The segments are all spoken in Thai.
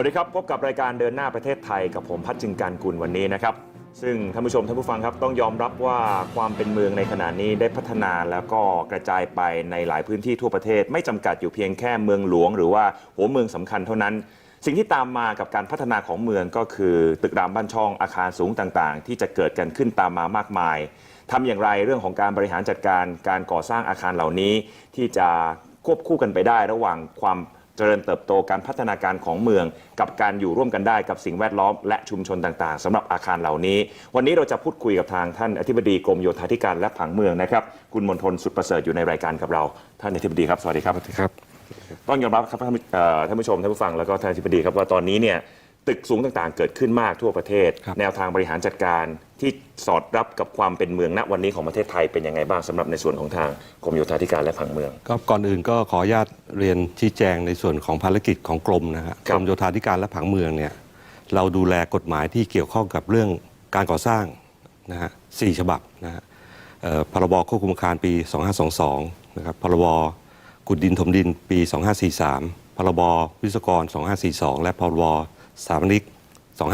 สวัสดีครับ พบกับรายการเดินหน้าประเทศไทยกับผมพัชจึงการกุลวันนี้นะครับ ซึ่งท่านผู้ชมท่านผู้ฟังครับต้องยอมรับว่าความเป็นเมืองในขณะนี้ได้พัฒนาแล้วก็กระจายไปในหลายพื้นที่ทั่วประเทศ ไม่จำกัดอยู่เพียงแค่เมืองหลวง หรือว่าหัวเมืองสำคัญเท่านั้น สิ่งที่ตามมากับการพัฒนาของเมืองก็คือ ตึกรามบ้านช่องอาคารสูงต่างๆ ที่จะเกิดกันขึ้นตามมามากมายทำอย่างไรเรื่องของการบริหารจัดการการก่อสร้างอาคารเหล่านี้ ที่จะควบคู่กันไปได้ระหว่างความ เจริญเติบโตการพัฒนาการของเมือง กับการอยู่ร่วมกันได้กับสิ่งแวดล้อมและชุมชนต่างๆสำหรับอาคารเหล่านี้ วันนี้เราจะพูดคุยกับทางท่านอธิบดีกรมโยธาธิการและผังเมืองนะครับคุณมนทนสุดประเสริฐอยู่ในรายการกับเรา ท่านอธิบดีครับสวัสดีครับครับต้องยอมรับครับท่านผู้เอ่อท่านผู้ชมท่านผู้ฟังแล้วก็ท่านอธิบดีครับว่าตอนนี้เนี่ย ตึกสูงต่างๆ เกิดขึ้นมากทั่วประเทศ ครับ แนวทางบริหารจัดการที่สอดรับกับความเป็นเมืองณวันนี้ของประเทศไทยเป็นยังไงบ้างสำหรับในส่วนของทางกรมโยธาธิการและผังเมือง ก็ก่อนอื่นก็ขออนุญาตเรียนชี้แจงในส่วนของภารกิจของกรมนะฮะครักบ รมโยธาธิการและผังเมืองเนี่ยเราดูแลกฎหมายที่เกี่ยวข้องกับเรื่องการก่อสร้างนะฮะสี่ฉบับนะฮะเอ่อพรบควบคุมอาคารปี 2522 นะครับพรบขุดดินถมดินปี 2543 พรบวิศวกร 2542 และพรบ สถาปนิก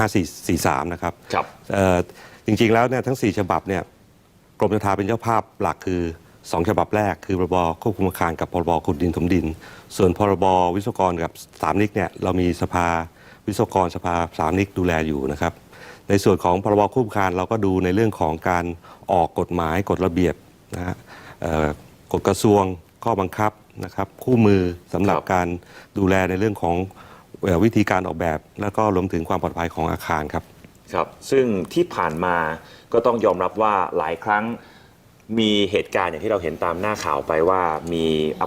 2543 นะครับครับเอ่อจริงๆแล้วเนี่ยทั้ง 4 ฉบับเนี่ยกรมโยธาเป็นเจ้าภาพหลักคือ 2 ฉบับแรก คือพรบควบคุมอาคารกับพรบขุดดินถมดิน ส่วนพรบวิศวกรกับสถามนิกเนี่ยเรามีสภาวิศวกรสภาสถามนิกดูแลอยู่นะครับ ในส่วนของพรบควบคุมอาคารเราก็ดูในเรื่องของการออกกฎหมายกฎระเบียบนะฮะเอ่อกฎกระทรวงข้อบังคับนะครับคู่มือสำหรับครับการดูแลในเรื่องของเอ่อ วิธีการออกแบบ แล้วก็รวมถึงความปลอดภัยของอาคารครับ ครับ ซึ่งที่ผ่านมาก็ต้องยอมรับว่าหลายครั้งมีเหตุการณ์อย่างที่เราเห็นตามหน้าข่าวไปว่ามี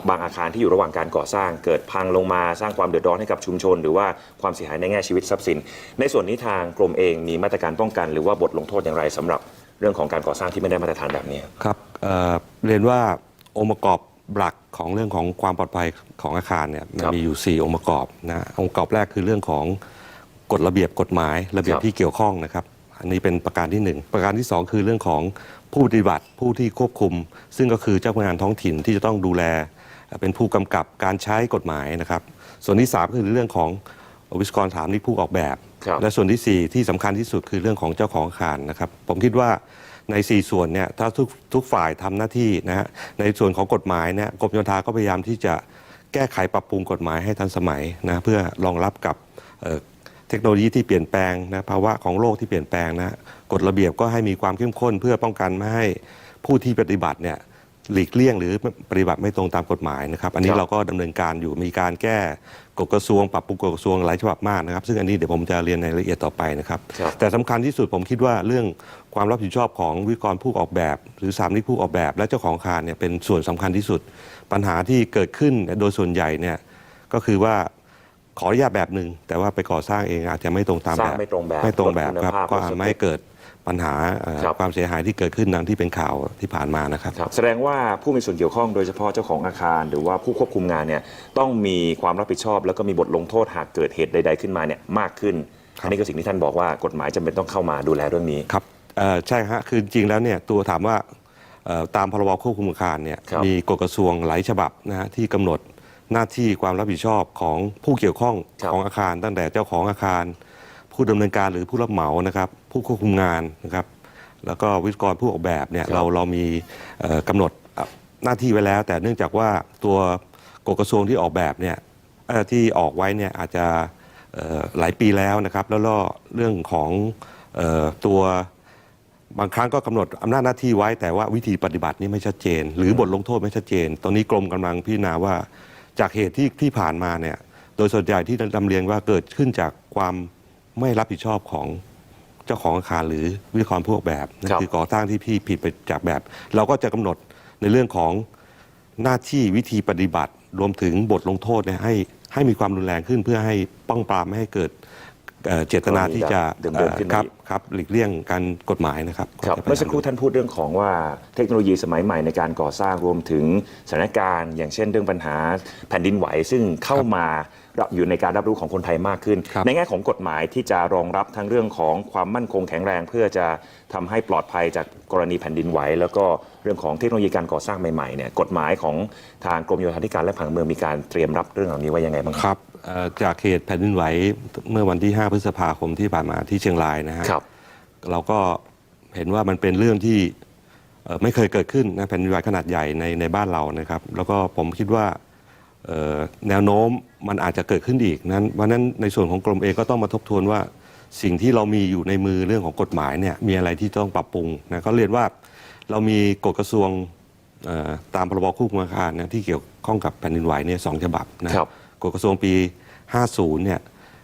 บางอาคารที่อยู่ระหว่างการก่อสร้าง เกิดพังลงมาสร้างความเดือดร้อนให้กับชุมชน หรือว่าความเสียหายในแง่ชีวิตทรัพย์สิน ในส่วนนี้ทางกรมเองมีมาตรการป้องกัน หรือว่าบทลงโทษอย่างไรสำหรับเรื่องของการก่อสร้างที่ไม่ได้มาตรฐานแบบนี้ครับเอ่อเรียนว่าองค์ประกอบหลัก ของเรื่องของความปลอดภัยของอาคารเนี่ยมันครับมีอยู่ 4 องค์ประกอบนะองค์ประกอบแรกคือเรื่องของกฎระเบียบกฎหมาย ระเบียบครับที่เกี่ยวข้องนะครับ อันนี้เป็นประการที่ 1 ประการที่ 2 คือเรื่องของผู้ปฏิบัติผู้ที่ควบคุม ซึ่งก็คือเจ้าพนักงานท้องถิ่นที่จะต้องดูแล เป็นผู้กำกับการใช้กฎหมายนะครับ ส่วนที่3ก็คือเรื่องของวิศวกรสถามนิกผู้ออกแบบครับและส่วนทีสี่4 ที่สำคัญที่สุดคือเรื่องของเจ้าของอาคารนะครับ ผมคิดว่า ใน 4 ส่วนเนี่ยถ้าทุกทุกฝ่ายทำหน้าที่นะฮะในส่วนของกฎหมายเนี่ยกรมโยธาก็พยายามที่จะแก้ไขปรับปรุงกฎหมายให้ทันสมัยนะเพื่อรองรับกับเเทคโนโลยีที่เปลี่ยนแปลงนะภาวะของโลกที่เปลี่ยนแปลงนะกฎระเบียบก็ให้มีความเข้มข้น เพื่อป้องกันไม่ให้ผู้ที่ปฏิบัติเนี่ย หลีกเลี่ยงหรือปฏิบัติไม่ตรงตามกฎหมายนะครับ อันนี้ครับเราก็ดำเนินการอยู่มีการแก้กฎกระทรวงปรับปรุงกฎกระทรวงหลายฉบับมากนะครับ ซึ่งอันนี้เดี๋ยวผมจะเรียนในรายละเอียดต่อไปนะครับครับแต่สำคัญที่สุดผมคิดว่าเรื่องความรับผิดชอบของวิศวกรผู้ออกแบบ หรือสามนิกผู้ออกแบบ และเจ้าของอาคารเนี่ยเป็นส่วนสำคัญที่สุด ปัญหาที่เกิดขึ้นโดยส่วนใหญ่เนี่ยก็คือว่าขออนุญาตแบบหนึ่งแต่ว่าไปก่อสร้างเองอาจจะไม่ตรงตามสแบร้างบไม่ตรงแบบไม่ตรงแบบครับลดคุณภาพก็ลดสเปคทำให้เกิด ปัญหาเอ่อครับ ความเสียหายที่เกิดขึ้นดังที่เป็นข่าวที่ผ่านมานะครับ ครับแสดงว่าผู้มีส่วนเกี่ยวข้องโดยเฉพาะเจ้าของอาคาร หรือว่าผู้ควบคุมงานเนี่ยต้องมีความรับผิดชอบ แล้วก็มีบทลงโทษหากเกิดเหตุใด ๆขึ้นมาเนี่ยมากขึ้นครับ อันนี้ก็สิ่งที่ท่านบอกว่ากฎหมายจำเป็นต้องเข้ามาดูแลเรื่องนี้ ครับเอ่อใช่ฮะคือจริงๆแล้วเนี่ยตัวถามว่าเอ่อตามพรบควบคุมอาคารเนี่ยครับ มีกฎกระทรวงหลายฉบับนะฮะที่กำหนดหน้าที่ความรับผิดชอบของผู้เกี่ยวข้องครับของอาคาร ตั้งแต่เจ้าของอาคาร ผู้ดำเนินการหรือผู้รับเหมานะครับผู้ควบคุมงานนะครับแล้วก็วิศวกรผู้ออกแบบเนี่ยครับเราเรามีเอ่อกำหนดเอ่อหน้าที่ไว้แล้ว แต่เนื่องจากว่าตัวกฎกระทรวงที่ออกแบบเนี่ยเอ่อที่ออกไว้เนี่ยอาจจะเอ่อหลายปีแล้วนะครับ แล้วก็เรื่องของเอ่อตัวบางครั้งก็กำหนดอำนาจหน้าที่ไว้แต่ว่าวิธีปฏิบัตินี่ไม่ชัดเจน หรือบทลงโทษไม่ชัดเจน ตอนนี้กรมกำลังพิจารณาว่าจากเหตุที่ที่ผ่านมาเนี่ยโดยส่วนใหญ่ที่นำเรียนว่าเกิดขึ้นจากความ ไม่รับผิดชอบของเจ้าของอาคารหรือวิศวกรผู้ออกแบบนั่นครับ คือก่อสร้างที่พี่ผิดไปจากแบบ เราก็จะกำหนดในเรื่องของหน้าที่วิธีปฏิบัติ รวมถึงบทลงโทษเนี่ยให้ให้มีความรุนแรงขึ้นเพื่อให้ป้องปรามไม่ให้เกิด เอ่อเจตนาที่จะเดิมๆขึ้นมาครับอีกครับหลีกเลี่ยงการกฎหมายนะครับครับก็จะพยายาเมื่อสักครู่ท่านพูดเรื่องของว่าเทคโนโลยีสมัยใหม่ในการก่อสร้างรวมถึงสถานการณ์ อย่างเช่นเรื่องปัญหาแผ่นดินไหว ซึ่งเข้ามารับอยู่ในการรับรู้ของคนไทยมากขึ้นครับในแง่ของกฎหมายที่จะรองรับทั้งเรื่องของความมั่นคงแข็งแรง เพื่อจะทำให้ปลอดภัยจากกรณีแผ่นดินไหว แล้วก็เรื่องของเทคโนโลยีการก่อสร้างใหม่ๆเนี่ยกฎหมายของทางกรมโยธาธิการและผังเมืองมีการเตรียมรับเรื่องเหล่านี้ไว้ยังไงบ้างครับครับเอ่อ จากเหตุแผ่นดินไหวเมื่อวันที่ 5 พฤษภาคมที่ผ่านมาที่เชียงรายนะฮะครับ เราก็เห็นว่ามันเป็นเรื่องที่เอ่อไม่เคยเกิดขึ้นนะแผ่นดินไหวขนาดใหญ่ในในบ้านเรานะครับ แล้วก็ผมคิดว่าเอ่อแนวโน้มมันอาจจะเกิดขึ้นอีกนั้นเพราะฉะนั้นในส่วนของกรมเองก็ต้องมาทบทวนว่าสิ่งที่เรามีอยู่ในมือเรื่องของกฎหมายเนี่ยมีอะไรที่ต้องปรับปรุงนะก็เรียนว่าเรามีกฎกระทรวงเอ่อตามพรบควบคุมอาคารนะที่เกี่ยวข้องกับแผ่นดินไหวเนี่ยสองฉบับนะครับ กฎกระทรวงปี 50 เนี่ย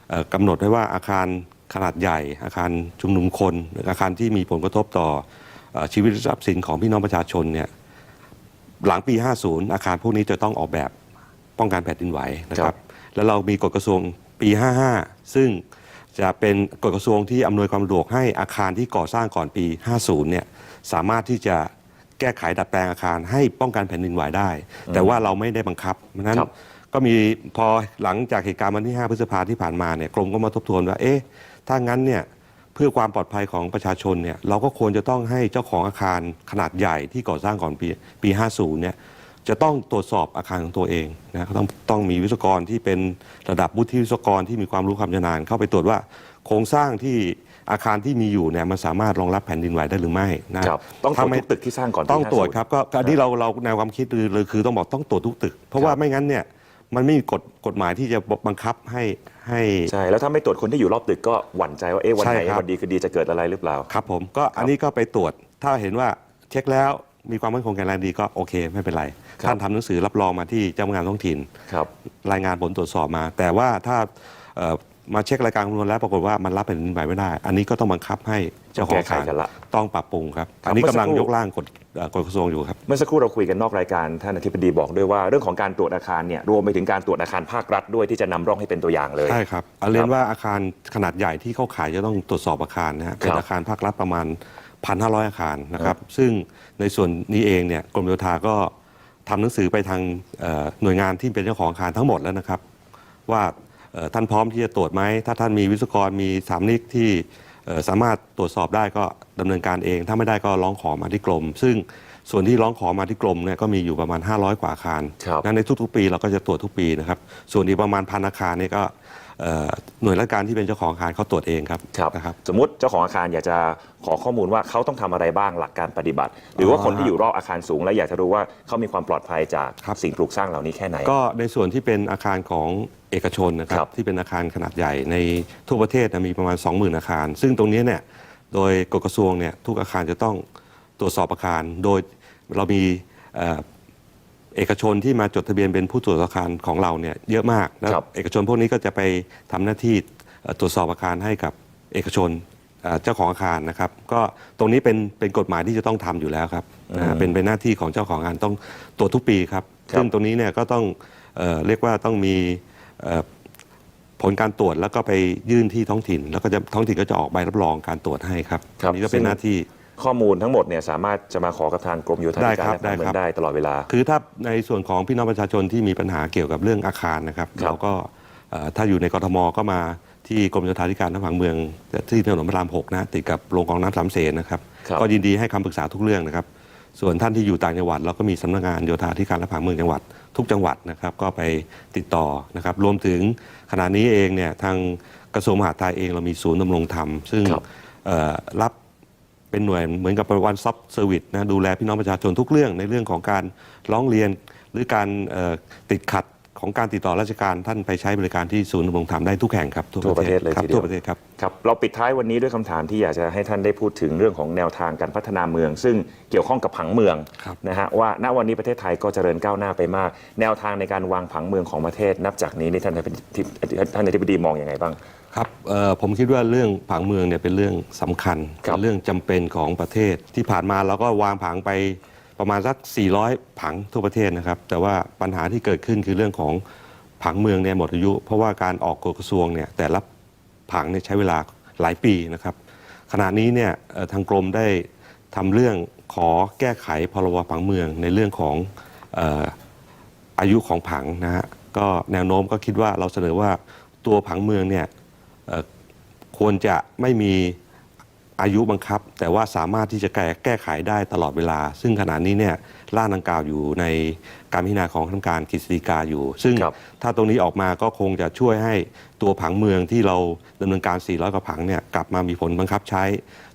เอ่อกำหนดไว้ว่าอาคารขนาดใหญ่ อาคารชุมนุมคนหรืออาคารที่มีผลกระทบต่อเอ่อชีวิตและทรัพย์สินของพี่น้องประชาชนเนี่ยหลังปี 50 อาคารพวกนี้จะต้องออกแบบป้องกันแผ่นดินไหวนะคครัรับบแล้วเรามีกฎกระทรวงปี 55 ซึ่งจะเป็นกฎกระทรวงที่อำนวยความสะดวกให้อาคารที่ก่อสร้างก่อนปี 50 เนี่ยสามารถที่จะแก้ไขดัดแปลงอาคารให้ป้องกันแผ่นดินไหวได้ แต่ว่าเราไม่ได้บังคับเพราะฉะนั้นครับ ก็มีพอหลังจากเหตุการณ์วันที่ 5 พฤษภาที่ผ่านมาเนี่ยกรมก็มาทบทวนว่าเอ๊ะถ้างั้นเนี่ยเพื่อความปลอดภัยของประชาชนเนี่ยเราก็ควรจะต้องให้เจ้าของอาคารขนาดใหญ่ที่ก่อสร้างก่อนปีปี 50 เนี่ยจะต้องตรวจสอบอาคารของตัวเองนะต้องต้องมีวิศวกรที่เป็นระดับวุฒิวิศวกรที่มีความรู้ความชำนาญเข้าไปตรวจว่า โครงสร้างที่อาคารที่มีอยู่เนี่ยมันสามารถรองรับแผ่นดินไหวได้หรือไม่นะครับต้องตรวจถ้าไม่ทุกตึกที่สร้างก่อนปีต้องตรวจ50ครับก็ก็อันนี้เราเราแนวความคิดเลยคือต้องบอกต้องตรวจทุกตึก เพราะว่าไม่งั้นเนี่ย มันไม่มีกฎกฎหมายที่จะบังคับให้ให้ ใช่ แล้วถ้าไม่ตรวจคนที่อยู่รอบตึกก็หวั่นใจว่าเอ๊ะวันไหนใช่ครับ วันดีคือดีจะเกิดอะไรหรือเปล่า ครับผมก็อันนี้ก็ไปตรวจถ้าเห็นว่าเช็คแล้วมีความมั่นคงแข็งแรงดีก็โอเค ไม่เป็นไรครับ ท่านทำหนังสือรับรองมาที่เจ้าพนักงานท้องถิ่น ครับ รายงานผลตรวจสอบมา แต่ว่าถ้าเอ่อ มาเช็ครายการคำนวณแล้วปรากฏว่ามันรับแผ่นดินไหวไม่ได้ อันนี้ก็ต้องบังคับให้เจ้าของอาคารแก้ไขกันละต้องปรับปรุงครับ ครับอันนี้กำลังเมื่อสักครู่ ยกร่างกฎเอ่อกฎกระทรวงอยู่ครับ เมื่อสักครู่เราคุยกันนอกรายการท่านอธิบดีบอกด้วยว่าเรื่องของการตรวจอาคารเนี่ยรวมไปถึงการตรวจอาคารภาครัฐด้วยที่จะนำร่องให้เป็นตัวอย่างเลย ใช่ครับเอาเรียนว่าอาคารขนาดใหญ่ที่เข้าขายจะต้องตรวจสอบอาคารนะฮะเป็นครับอาคารภาครัฐประมาณ 1,500 อาคารนะครับซึ่งในส่วนนี้เองเนี่ยกรมโยธาก็ทำหนังสือไปทางเอ่อหน่วยงานที่เป็นเจ้าของอาคารทั้งหมดแล้วนะครับ ว่าเอ่อ ท่านพร้อมที่จะตรวจไหม ถ้าท่านมีวิศวกรมีสามนิกที่เอ่อสามารถตรวจสอบได้ก็ดำเนินการเอง ถ้าไม่ได้ก็ร้องขอมาที่กรม ซึ่งส่วนที่ร้องขอมาที่กรมเนี่ยก็มีอยู่ประมาณ 500 กว่าอาคารครับนะในทุกๆ ปีเราก็จะตรวจทุกปีนะครับ ส่วนอีกประมาณพันอาคารเนี่ยก็เอ่อ หน่วยราชการที่เป็นเจ้าของอาคารเขาตรวจเองครับครับนะครับ สมมติเจ้าของอาคารอยากจะขอข้อมูลว่าเขาต้องทำอะไรบ้างหลักการปฏิบัติ หรือว่าคนที่อยู่รอบอาคารสูง และอยากจะรู้ว่าเขามีความปลอดภัยจากครับสิ่งปลูกสร้างเหล่านี้แค่ไหน ก็ในส่วนที่เป็นอาคารของเอกชนนะครัครับบที่เป็นอาคารขนาดใหญ่ในทั่วประเทศนะมีประมาณ 20,000 อาคาร ซึ่งตรงนี้เนี่ยโดยกฎกระทรวงเนี่ยทุกอาคารจะต้องตรวจสอบอาคาร โดยเรามี เอ่อเอกชนที่มาจดทะเบียนเป็นผู้ตรวจอาคารของเราเนี่ยเยอะมากแล้วครับเอกชนพวกนี้ก็จะไปทำหน้าที่เอ่อตรวจสอบอาคารให้กับเอกชนเอ่อเจ้าของอาคารนะครับ ก็ตรงนี้เป็นเป็นกฎหมายที่จะต้องทำอยู่แล้วครับนะฮะเป็นเป็นหน้าที่ของเจ้าของอาคารต้องตรวจทุกปีครับครับซึ่งตรงนี้เนี่ยก็ต้องเอ่อเรียกว่าต้องมีเอ่อผลการตรวจแล้วก็ไปยื่นที่ท้องถิ่น แล้วก็จะท้องถิ่นก็จะออกใบรับรองการตรวจให้ครับครับอันนี้ก็เป็นหน้าที่ ข้อมูลทั้งหมดเนี่ยสามารถจะมาขอกับทางกรมโยธาธิได้การครับและผังเมืได้ครัองบได้ตลอดเวลา คือถ้าในส่วนของพี่น้องประชาชนที่มีปัญหาเกี่ยวกับเรื่องอาคารนะครับครับเราก็เอ่อถ้าอยู่ในกรทมก็มาที่กรมโยธาธิการทางผังเมือง ที่ถนนพระรามหกนะติดกับโรงกองน้ำสามเสนนะครับครับ ก็ยินดีให้คำปรึกษาทุกเรื่องนะครับ ส่วนท่านที่อยู่ต่างจังหวัดเราก็มีสำนักงานโยธาธิการและผังเมืองจังหวัด ทุกจังหวัดนะครับก็ไปติดต่อนะครับรวมถึงขณะนี้เองเนี่ยทางกระทรวงมหาดไทยเองเรามีศูนย์ดำรงธรรมซึ่ง ครับ เอ่อรับ เป็นหน่วยเหมือนกับวันซับเซอร์วิสนะดูแลพี่น้องประชาชนทุกเรื่องในเรื่องของการร้องเรียนหรือการเอ่อติดขัดของการติดต่อราชการท่านไปใช้บริการที่ศูนย์ดำรงธรรมได้ทุกแห่งครับทั่วประเทศเลยครับทีเดียวทั่วประเทศครับครับ เราปิดท้ายวันนี้ด้วยคำถามที่อยากจะให้ท่านได้พูดถึงเรื่องของแนวทางการพัฒนาเมือง ซึ่งเกี่ยวข้องกับผังเมืองครับนะฮะว่าณวันนี้ประเทศไทยก็เจริญก้าวหน้าไปมาก แนวทางในการวางผังเมืองของประเทศ นับจากนี้นี่ท่านอธิบดีท่านอธิบดีมองอย่างไงบ้าง ครับเอ่อผมคิดว่าเรื่องผังเมืองเนี่ยเป็นเรื่องสำคัญครับเป็นเรื่องจำเป็นของประเทศที่ผ่านมาเราก็วางผังไปประมาณสัก 400 ผังทั่วประเทศนะครับ แต่ว่าปัญหาที่เกิดขึ้นคือเรื่องของผังเมืองเนี่ยหมดอายุ เพราะว่าการออกกฎกระทรวงเนี่ยแต่ละผังเนี่ยใช้เวลาหลายปีนะครับ ขณะนี้เนี่ยเอ่อทางกรมได้ทำเรื่องขอแก้ไขพรบผังเมืองในเรื่องของเอ่ออายุของผังนะฮะก็แนวโน้มก็คิดว่าเราเสนอว่าตัวผังเมืองเนี่ยเอ่อ ควรจะไม่มีอายุบังคับ แต่ว่าสามารถที่จะแก้แก้ไขได้ตลอดเวลา ซึ่งขณะนี้เนี่ยร่างดังกล่าวอยู่ในการพิจารณาของคณะกรรมการกฤษฎีกาอยู่ ซึ่งครับถ้าตรงนี้ออกมาก็คงจะช่วยให้ตัวผังเมืองที่เราดำเนินการ 400 กว่าผังเนี่ยกลับมามีผลบังคับใช้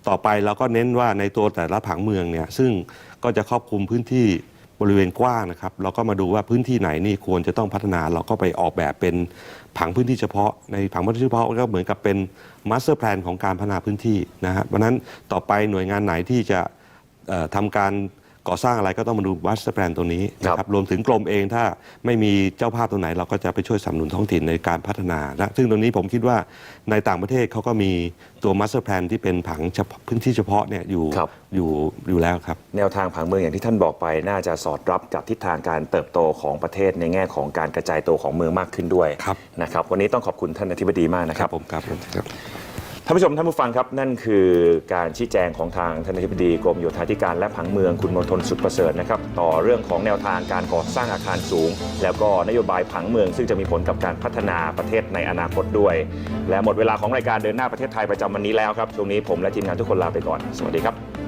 ต่อไปเราก็เน้นว่าในตัวแต่ละผังเมืองเนี่ยซึ่งก็จะครอบคลุมพื้นที่บริเวณกว้างนะครับเราก็มาดูว่าพื้นที่ไหนนี่ควรจะต้องพัฒนาเราก็ไปออกแบบเป็น ผังพื้นที่เฉพาะในผังพื้นที่เฉพาะก็เหมือนกับเป็นมาสเตอร์แพลนของการพัฒนาพื้นที่นะฮะเพราะนั้นต่อไปหน่วยงานไหนที่จะเอ่อทำการ ก่อสร้างอะไรก็ต้องมาดูมาสเตอร์แพลนตัวนี้นะคครัรับบรวมถึงกรมเองถ้าไม่มีเจ้าภาพตัวไหน เราก็จะไปช่วยสนับสนุนท้องถิ่นในการพัฒนานะซึ่งตรงนี้ผมคิดว่าในต่างประเทศเขาก็มีตัวมาสเตอร์แพลนที่เป็นผังเฉพาะพื้นที่เฉพาะเนี่ยอยู่ครับ อยู่อยู่แล้วครับ แนวทางผังเมืองอย่างที่ท่านบอกไป น่าจะสอดรับกับทิศทางการเติบโตของประเทศในแง่ของการกระจายตัวของเมืองมากขึ้นด้วยครับ นะครับ วันนี้ต้องขอบคุณท่านอธิบดีมากนะคครัรับบผมครับผมครับ ท่านผู้ชมท่านผู้ฟังครับนั่นคือการชี้แจงของทางท่านอธิบดีกรมโยธาธิการและผังเมืองคุณมณฑลสุดประเสริฐนะครับต่อเรื่องของแนวทางการก่อสร้างอาคารสูง แล้วก็นโยบายผังเมือง ซึ่งจะมีผลกับการพัฒนาประเทศในอนาคตด้วย และหมดเวลาของรายการเดินหน้าประเทศไทยประจำวันนี้แล้วครับช่วงนี้ผมและทีมงานทุกคนลาไปก่อน สวัสดีครับ